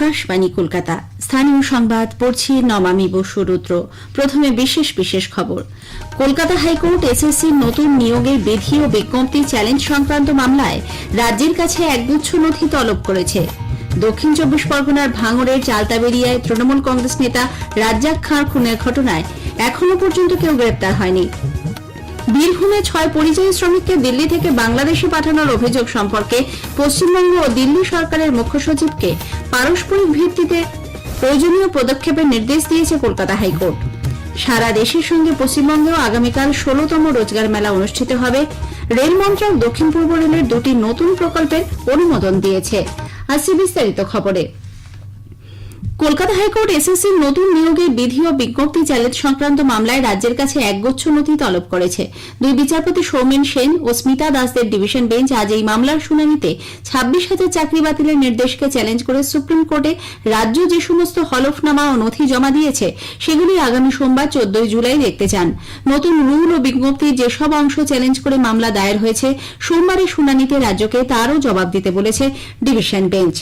আকাশবাণী কলকাতা। স্থানীয় সংবাদ, পড়ছি নমামি বসু রুদ্র। প্রথমে বিশেষ বিশেষ খবর। কলকাতা হাইকোর্ট এসএসসির নতুন নিয়োগের বিধি ও বিজ্ঞপ্তি চ্যালেঞ্জ সংক্রান্ত মামলায় রাজ্যের কাছে একগুচ্ছ নথি তলব করেছে। দক্ষিণ চব্বিশ পরগনার ভাঙড়ের চালতাবেরিয়ায় তৃণমূল কংগ্রেস নেতা রাজ্জাক খাঁর খুনের ঘটনায় এখনও পর্যন্ত কেউ গ্রেপ্তার হয়নি। বীরভূমে ছয় পরিযায়ী শ্রমিককে দিল্লি থেকে বাংলাদেশে পাঠানোর অভিযোগ সম্পর্কে পশ্চিমবঙ্গ ও দিল্লি সরকারের মুখ্য সচিবকে পারস্পরিক ভিত্তিতে প্রয়োজনীয় পদক্ষেপের নির্দেশ দিয়েছে কলকাতা হাইকোর্ট। সারা দেশের সঙ্গে পশ্চিমবঙ্গেও আগামীকাল ষোলতম রোজগার মেলা অনুষ্ঠিত হবে। রেল মন্ত্রক দক্ষিণ পূর্ব রেলের দুটি নতুন প্রকল্পের অনুমোদন দিয়েছে। আসছে বিস্তারিত খবরে। কলকাতা হাইকোর্ট এসএসসির নতুন নিয়োগের বিধি ও বিজ্ঞপ্তি চ্যালেঞ্জ সংক্রান্ত মামলায় রাজ্যের কাছে একগুচ্ছ নথি তলব করেছে। দুই বিচারপতি সৌমেন সেন ও স্মিতা দাসদের ডিভিশন বেঞ্চ আজ এই মামলার শুনানিতে ছাব্বিশ হাজার চাকরি বাতিলের নির্দেশকে চ্যালেঞ্জ করে সুপ্রিম কোর্টে রাজ্য যে সমস্ত হলফনামা ও নথি জমা দিয়েছে, সেগুলি আগামী সোমবার চোদ্দই জুলাই দেখতে চান। নতুন রুল ও বিজ্ঞপ্তির যেসব অংশ চ্যালেঞ্জ করে মামলা দায়ের হয়েছে, সোমবারের শুনানিতে রাজ্যকে তারও জবাব দিতে বলেছে ডিভিশন বেঞ্চ।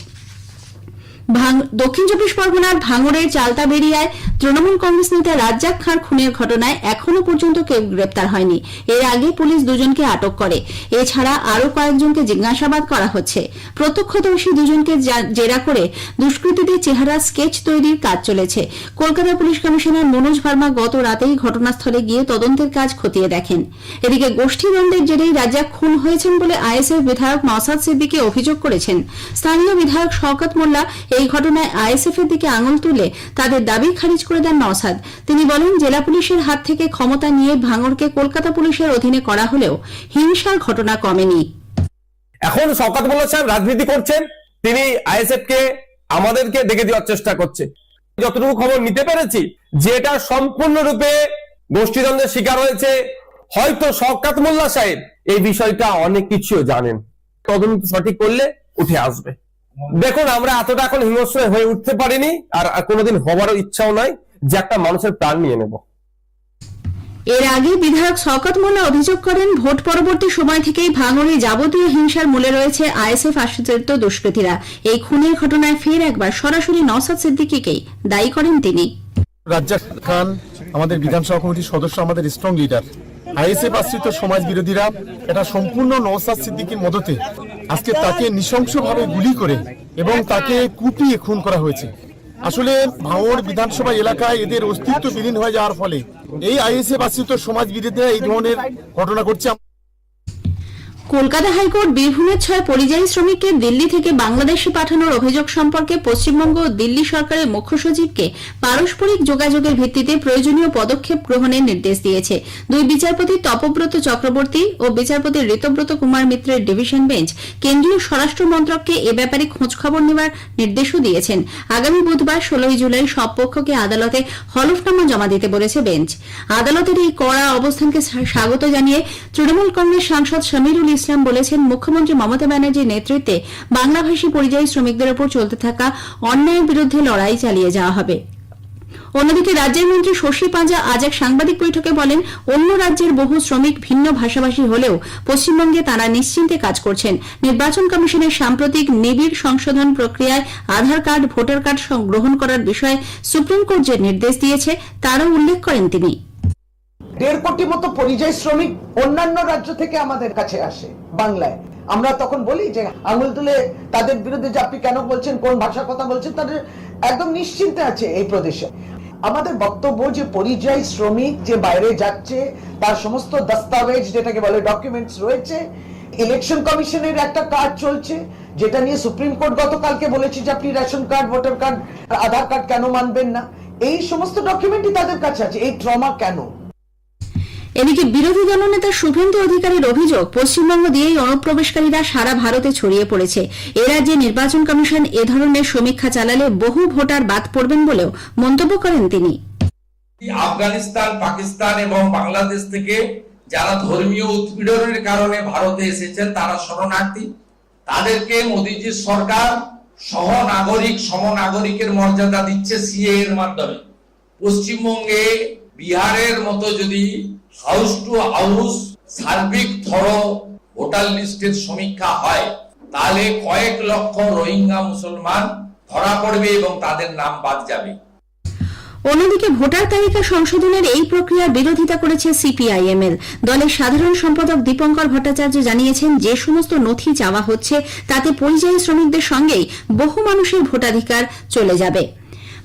দক্ষিণ চব্বিশ পরগনার ভাঙড়ের চালতাবেরিয়ায় তৃণমূল কংগ্রেস নেতা রাজ্জাক খাঁর খুনের ঘটনায় এখনও পর্যন্ত কেউ গ্রেপ্তার হয়নি। এর আগে পুলিশ দুজনকে আটক করে। এছাড়া আরও কয়েকজনকে জিজ্ঞাসাবাদ করা হচ্ছে। প্রত্যক্ষদর্শী দুজনকে জেরা করে দুষ্কৃতীদের চেহারা স্কেচ তৈরির কাজ চলেছে। কলকাতা পুলিশ কমিশনার মনোজ ভার্মা গত রাতেই ঘটনাস্থলে গিয়ে তদন্তের কাজ খতিয়ে দেখেন। এদিকে গোষ্ঠীদ্বন্দ্বের জেরেই রাজ্জাক খুন হয়েছেন বলে আইএসএফ বিধায়ক নওসাদ সিদ্দিকে অভিযোগ করেছেন। স্থানীয় বিধায়ক শওকত মোল্লা এই ঘটনায় আইএসএফ এর দিকে আঙুল তুলে তাদের দাবি খারিজ করে দেন নওসাদ। তিনি বলেন, জেলা পুলিশের হাত থেকে ক্ষমতা নিয়ে ভাঙড়কে কলকাতা পুলিশের অধীনে করা হলেও হিংসার ঘটনা কমেনি। এখন শওকত মোল্লা সাহেব রাজনীতি করছেন, তিনি আইএসএফ কে আমাদেরকে দেখে দেওয়ার চেষ্টা করছে। যতটুকু খবর নিতে পেরেছি যে এটা সম্পূর্ণরূপে গোষ্ঠীদ্বন্দ্বের শিকার হয়েছে, হয়তো শওকত মোল্লা সাহেব এই বিষয়টা অনেক কিছু জানেন। তদন্ত সঠিক করলে উঠে আসবে। দেখুন আমরা এতটা এখন হিংস্র হয়ে উঠতে পারিনি আর আর কোনোদিন হবারও ইচ্ছাও নয় যে একটা মানুষের প্রাণ নিয়ে নেব। এর আগে বিধায়ক শওকত মোল্লা অভিযোগ করেন ভোট পরবর্তী সময় থেকেই ভাঙড়ে যাবতীয় হিংসার মূলে রয়েছে আইএসএফ আশ্রিত দুষ্কৃতীরা। এই খুনের ঘটনায় ফের একবার সরাসরি নওসাদ সিদ্দিকিকেই দায়ী করেন তিনি। রাজ্জাক খান আমাদের বিধানসভা কমিটির সদস্য আমাদের স্ট্রং লিডার আইএসএফ আশ্রিত সমাজ বিরোধীরা এটা সম্পূর্ণ নওসাদ সিদ্দিকীর মদতে আজকে তাকে নৃশংসভাবে গুলি করে এবং তাকে কুপিয়ে খুন করা হয়েছে। আসলে ভাঙড় বিধানসভা এলাকায় এদের অস্তিত্ব বিলীন হয়ে যাওয়ার ফলে এই আইএসএ বাসিত সমাজ বিরোধীরা এই ধরনের ঘটনা ঘটছে। কলকাতা হাইকোর্ট বীরভূমের ছয় পরিযায়ী শ্রমিককে দিল্লি থেকে বাংলাদেশে পাঠানোর অভিযোগ সম্পর্কে পশ্চিমবঙ্গ ও দিল্লি সরকারের মুখ্য সচিবকে পারস্পরিক যোগাযোগের ভিত্তিতে প্রয়োজনীয় পদক্ষেপ গ্রহণের নির্দেশ দিয়েছে। দুই বিচারপতি তপব্রত চক্রবর্তী ও বিচারপতি ঋতব্রত কুমার মিত্রের ডিভিশন বেঞ্চ কেন্দ্রীয় স্বরাষ্ট্র মন্ত্রককে এ ব্যাপারে খোঁজখবর নেওয়ার নির্দেশও দিয়েছেন। আগামী বুধবার ষোলোই জুলাই সব পক্ষকে আদালতে হলফনামা জমা দিতে বলেছে বেঞ্চ। আদালতের এই কড়া অবস্থানকে স্বাগত জানিয়ে তৃণমূল কংগ্রেস সাংসদ সমীরুল ইসলাম বলেছেন, মুখ্যমন্ত্রী মমতা ব্যানার্জির নেতৃত্বে বাংলাভাষী পরিযায়ী শ্রমিকদের উপর চলতে থাকা অন্যায়ের বিরুদ্ধে লড়াই চালিয়ে যাওয়া হবে। অন্যদিকে রাজ্যের মন্ত্রী শশী পাঁজা আজ এক সাংবাদিক বৈঠকে বলেন, অন্য রাজ্যের বহু শ্রমিক ভিন্ন ভাষাভাষী হলেও পশ্চিমবঙ্গে তারা নিশ্চিন্তে কাজ করছেন। নির্বাচন কমিশনের সাম্প্রতিক নিবিড় সংশোধন প্রক্রিয়ায় আধার কার্ড, ভোটার কার্ড গ্রহণ করার বিষয়ে সুপ্রিম কোর্ট যে নির্দেশ দিয়েছে, তারও উল্লেখ করেন তিনি। দেড় কোটি মতো পরিযায়ী শ্রমিক অন্যান্য রাজ্য থেকে আমাদের কাছে আসে, বাংলায়। আমরা তখন বলি যে, আঙুল তুলে তাদের বিরুদ্ধে যে আপনি কেন বলছেন, কোন ভাষা কথা বলছেন, তাদের একদম নিশ্চিন্তে আছে এই প্রদেশে। আমাদের বক্তব্য যে পরিযায়ী শ্রমিক যে বাইরে যাচ্ছে, তার সমস্ত দস্তাবেজ, যেটাকে বলে ডকুমেন্টস রয়েছে ইলেকশন কমিশনের একটা কার্ড চলছে, যেটা নিয়ে সুপ্রিম কোর্ট গতকালকে বলেছে যে আপনি ration card, voter card, Aadhaar card কেন মানবেন না? এই সমস্ত ডকুমেন্টই তাদের কাছে আছে। এই ট্রমা কেন? এদিকে বিরোধী দলনেতা শুভেন্দু অধিকারীর অভিযোগ, পশ্চিমবঙ্গ দিয়েই অনুপ্রবেশকারীরা সারা ভারতে ছড়িয়ে পড়েছে। এ রাজ্যে নির্বাচন কমিশন এ ধরনের সমীক্ষা চালালে বহু ভোটার বাদ পড়বেন বলেও মন্তব্য করেন তিনি। আফগানিস্তান, পাকিস্তান এবং বাংলাদেশ থেকে যারা ধর্মীয় উৎপীড়নের কারণে ভারতে এসেছেন, তারা শরণার্থী। তাদেরকে মোদীজির সরকার সহ নাগরিক সমনাগরিকের মর্যাদা দিচ্ছে সিএ এর মাধ্যমে। পশ্চিমবঙ্গে বিহারের মতো যদি হাউস টু হাউস সার্বিক থর ভোটার লিস্টের সমীক্ষা হয়, তাহলে কয়েক লক্ষ রোহিঙ্গা মুসলমান ধরা পড়বে এবং তাদের নাম বাদ যাবে। অন্যদিকে ভোটার তালিকা সংশোধনের এই প্রক্রিয়ার বিরোধিতা করেছে সিপিআইএমএল। দলের সাধারণ সম্পাদক দীপঙ্কর ভট্টাচার্য জানিয়েছেন, যে সমস্ত নথি চাওয়া হচ্ছে, তাতে পরিযায়ী শ্রমিকদের সঙ্গেই বহু মানুষের ভোটাধিকার চলে যাবে।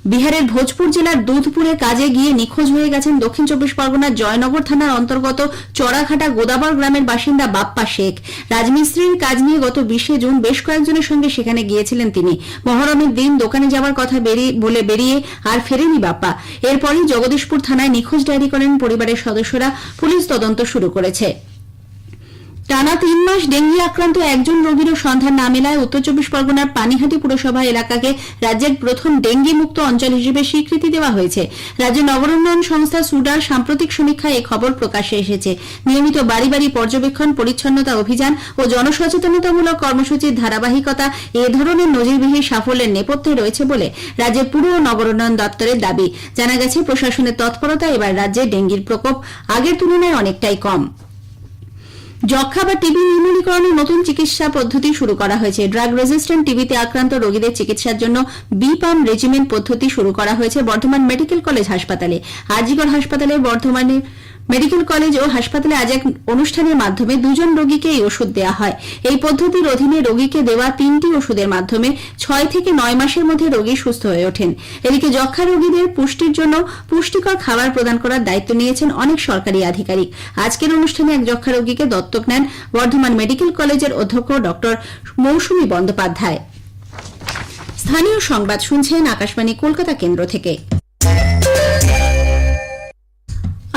বিহারের ভোজপুর জেলার দুধপুরে কাজে গিয়ে নিখোঁজ হয়ে গেছেন দক্ষিণ চব্বিশ পরগনার জয়নগর থানার অন্তর্গত চড়াঘাটা গোদাবর গ্রামের বাসিন্দা বাপ্পা শেখ। রাজমিস্ত্রির কাজ নিয়ে গত বিশে জুন বেশ কয়েকজনের সঙ্গে সেখানে গিয়েছিলেন তিনি। মহরমের দিন দোকানে যাওয়ার কথা বলে বেরিয়ে আর ফেরেনি বাপ্পা। এরপরই জগদীশপুর থানায় নিখোঁজ ডায়েরি করেন পরিবারের সদস্যরা। পুলিশ তদন্ত শুরু করেছে। টানা তিন মাস ডেঙ্গি আক্রান্ত একজন রোগীরও সন্ধান না মেলায় উত্তর চব্বিশ পরগনার পানিহাটি পুরসভা এলাকাকে রাজ্যের প্রথম ডেঙ্গি মুক্ত অঞ্চল হিসেবে স্বীকৃতি দেওয়া হয়েছে। রাজ্য নগরোন্নয়ন সংস্থা সুডার সাম্প্রতিক সমীক্ষায় এই খবর প্রকাশ্যে এসেছে। নিয়মিত বাড়ি বাড়ি পর্যবেক্ষণ, পরিচ্ছন্নতা অভিযান ও জনসচেতনতামূলক কর্মসূচির ধারাবাহিকতা এ ধরনের নজিরবিহীন সাফল্যের নেপথ্যে রয়েছে বলে রাজ্যের পুর ও নগরোন্নয়ন দপ্তরের দাবি। জানা গেছে, প্রশাসনের তৎপরতা এবার রাজ্যে ডেঙ্গির প্রকোপ আগের তুলনায় অনেকটাই কম। যক্ষা বা টিবি নির্মূলীকরণের নতুন চিকিৎসা পদ্ধতি শুরু করা হয়েছে। ড্রাগ রেজিস্ট্যান্ট টিবিতে আক্রান্ত রোগীদের চিকিৎসার জন্য বি পাম রেজিমেন্ট পদ্ধতি শুরু করা হয়েছে বর্ধমান মেডিকেল কলেজ হাসপাতালে। আজিগড় হাসপাতালে বর্ধমানের মেডিকেল কলেজ ও হাসপাতালে আজ এক অনুষ্ঠানের মাধ্যমে দুজন রোগীকে এই ওষুধ দেওয়া হয়। এই পদ্ধতির অধীনে রোগীকে দেওয়া তিনটি ওষুধের মাধ্যমে ছয় থেকে নয় মাসের মধ্যে রোগী সুস্থ হয়ে ওঠেন। এদিকে যক্ষা রোগীদের পুষ্টির জন্য পুষ্টিকর খাবার প্রদান করার দায়িত্ব নিয়েছেন অনেক সরকারি আধিকারিক। আজকের অনুষ্ঠানে এক যক্ষা রোগীকে দত্তক নেন বর্ধমান মেডিকেল কলেজের অধ্যক্ষ ডক্টর মৌসুমী বন্দ্যোপাধ্যায়। স্থানীয় সংবাদ শুনছেন আকাশবাণী কলকাতা কেন্দ্র থেকে।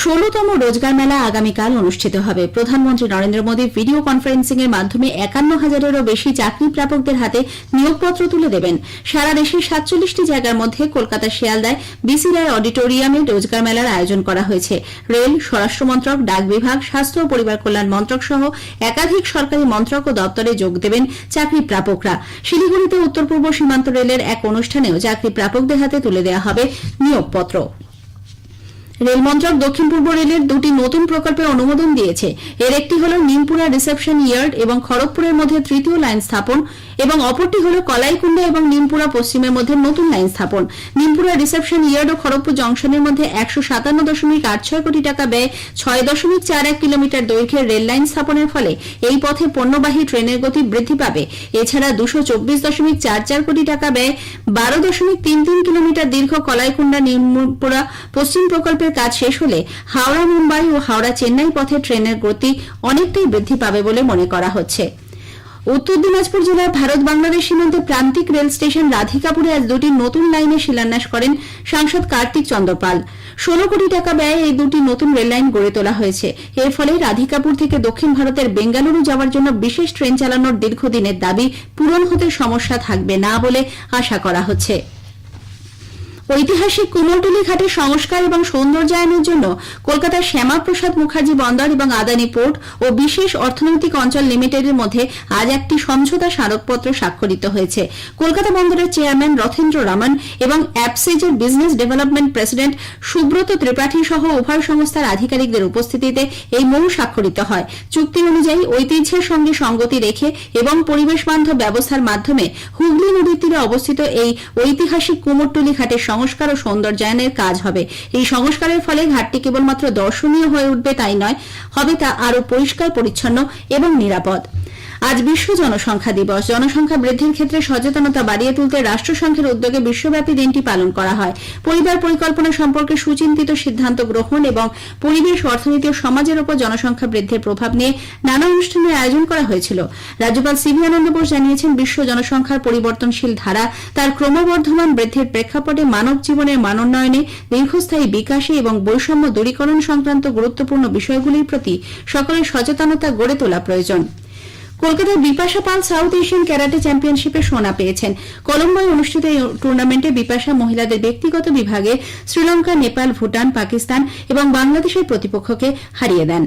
ষোলতম রোজগার মেলা আগামীকাল অনুষ্ঠিত হবে। প্রধানমন্ত্রী নরেন্দ্র মোদী ভিডিও কনফারেন্সিং এর মাধ্যমে একান্ন হাজারেরও বেশি চাকরি প্রাপকদের হাতে নিয়োগপত্র তুলে দেবেন। সারা দেশের সাতচল্লিশটি জায়গার মধ্যে কলকাতা শিয়ালদায় বিসি রায় অডিটোরিয়ামে রোজগার মেলার আয়োজন করা হয়েছে। রেল, স্বরাষ্ট্র মন্ত্রক, ডাক বিভাগ, স্বাস্থ্য ও পরিবার কল্যাণ মন্ত্রক সহ একাধিক সরকারি মন্ত্রক ও দপ্তরে যোগ দেবেন চাকরি প্রাপকরা শিলিগুড়িতে উত্তর পূর্ব সীমান্ত রেলের এক অনুষ্ঠানেও চাকরি প্রাপকদের হাতে তুলে দেওয়া হবে নিয়োগপত্র। রেল মন্ত্রক দক্ষিণ পূর্ব রেলের দুটি নতুন প্রকল্পে অনুমোদন দিয়েছে। এর একটি হল নিমপুরা রিসেপশন ইয়ার্ড এবং খড়গপুরের মধ্যে তৃতীয় লাইন স্থাপন এবং অপরটি হল কলাইকুণ্ডা এবং নিমপুরা পশ্চিমের মধ্যে নতুন লাইন স্থাপন। নিমপুরা রিসেপশন ইয়ার্ড ও খড়গপুর জংশনের মধ্যে একশো সাতান্ন দশমিক আট ছয় কোটি টাকা ব্যয় ছয় দশমিক চার এক কিলোমিটার দৈর্ঘ্যের রেল লাইন স্থাপনের ফলে এই পথে পণ্যবাহী ট্রেনের গতি বৃদ্ধি পাবে। এছাড়া দুশো চব্বিশ দশমিক চার চার কোটি টাকা ব্যয় বারো দশমিক তিন তিন কিলোমিটার দীর্ঘ কলাইকুণ্ডা নিমপুরা পশ্চিম প্রকল্পের কাজ শেষ হলে হাওড়া, মুম্বাই ও হাওড়া চেন্নাই পথে ট্রেনের গতি অনেকটাই বৃদ্ধি পাবে বলে মনে করা হচ্ছে। উত্তর দিনাজপুর জেলার ভারত বাংলাদেশ সীমান্তে প্রান্তিক রেল স্টেশন রাধিকাপুরে আজ দুটি নতুন লাইনের শিলান্যাস করেন সাংসদ কার্তিক চন্দ্রপাল ষোলো কোটি টাকা ব্যয়ে এই দুটি নতুন রেল লাইন গড়ে তোলা হয়েছে। এর ফলে রাধিকাপুর থেকে দক্ষিণ ভারতের বেঙ্গালুরু যাওয়ার জন্য বিশেষ ট্রেন চালানোর দীর্ঘদিনের দাবি পূরণ হতে সমস্যা থাকবে না বলে আশা করা হচ্ছে। ঐতিহাসিক কুমোরটুলি ঘাটের সংস্কার এবং সৌন্দর্যায়নের জন্য কলকাতার শ্যামাপ্রসাদ মুখার্জি বন্দর এবং আদানি পোর্ট ও বিশেষ অর্থনৈতিক অঞ্চল লিমিটেডের মধ্যে আজ একটি সমঝোতা স্মারকপত্র স্বাক্ষরিত হয়েছে। কলকাতা বন্দরের চেয়ারম্যান রথেন্দ্র রামান এবং অ্যাপসেজের business development president Subrata Tripathi সহ উভয় সংস্থার আধিকারিকদের উপস্থিতিতে এই মৌ স্বাক্ষরিত হয়। চুক্তি অনুযায়ী ঐতিহ্যের সঙ্গে সঙ্গতি রেখে এবং পরিবেশ বান্ধব ব্যবস্থার মাধ্যমে হুগলি নদীর তীরে অবস্থিত এই ঐতিহাসিক কুমোরটুলি ঘাটের সংস্কার ও সৌন্দর্যায়নের কাজ হবে। এই সংস্কারের ফলে ঘাটটি কেবলমাত্র দর্শনীয় হয়ে উঠবে তাই নয়, হবে তা আরও পরিষ্কার, পরিচ্ছন্ন এবং নিরাপদ। আজ বিশ্ব জনসংখ্যা দিবস। জনসংখ্যা বৃদ্ধির ক্ষেত্রে সচেতনতা বাড়িয়ে তুলতে রাষ্ট্রসংঘের উদ্যোগে বিশ্বব্যাপী দিনটি পালন করা হয়। পরিবার পরিকল্পনা সম্পর্কে সুচিন্তিত সিদ্ধান্ত গ্রহণ এবং পরিবেশ, অর্থনীতি ও সমাজের উপর জনসংখ্যা বৃদ্ধির প্রভাব নিয়ে নানা অনুষ্ঠানের আয়োজন করা হয়েছিল। রাজ্যপাল সিবি আনন্দ বোস জানিয়েছেন, বিশ্ব জনসংখ্যার পরিবর্তনশীল ধারা তার ক্রমবর্ধমান বৃদ্ধির প্রেক্ষাপটে মানব জীবনের মানোন্নয়নে দীর্ঘস্থায়ী বিকাশে এবং বৈষম্য দূরীকরণ সংক্রান্ত গুরুত্বপূর্ণ বিষয়গুলির প্রতি সকলের সচেতনতা গড়ে তোলা প্রয়োজন। কলকাতার Bipasha Pal South Asian karate চ্যাম্পিয়নশিপে সোনা পেয়েছেন। কলম্বোয় অনুষ্ঠিত এই টুর্নামেন্টে বিপাশা মহিলাদের ব্যক্তিগত বিভাগে শ্রীলঙ্কা, নেপাল, ভুটান, পাকিস্তান এবং বাংলাদেশের প্রতিপক্ষকে হারিয়ে দেন।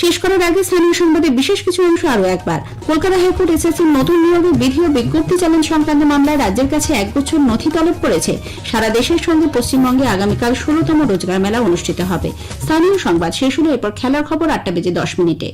শেষ করার আগে স্থানীয় সংবাদে বিশেষ কিছু অংশ আরও একবার। কলকাতা হাইকোর্ট এসএসসির নতুন নিয়োগের বিধি ও বিজ্ঞপ্তি চ্যালেঞ্জ সংক্রান্ত মামলায় রাজ্যের কাছে এক বছর নথি তলব করেছে। সারা দেশের সঙ্গে পশ্চিমবঙ্গে আগামীকাল ষোলতম রোজগার মেলা অনুষ্ঠিত হবে। স্থানীয় সংবাদ শেষ হলো, এরপর খেলার খবর আটটা বেজে দশ মিনিটে।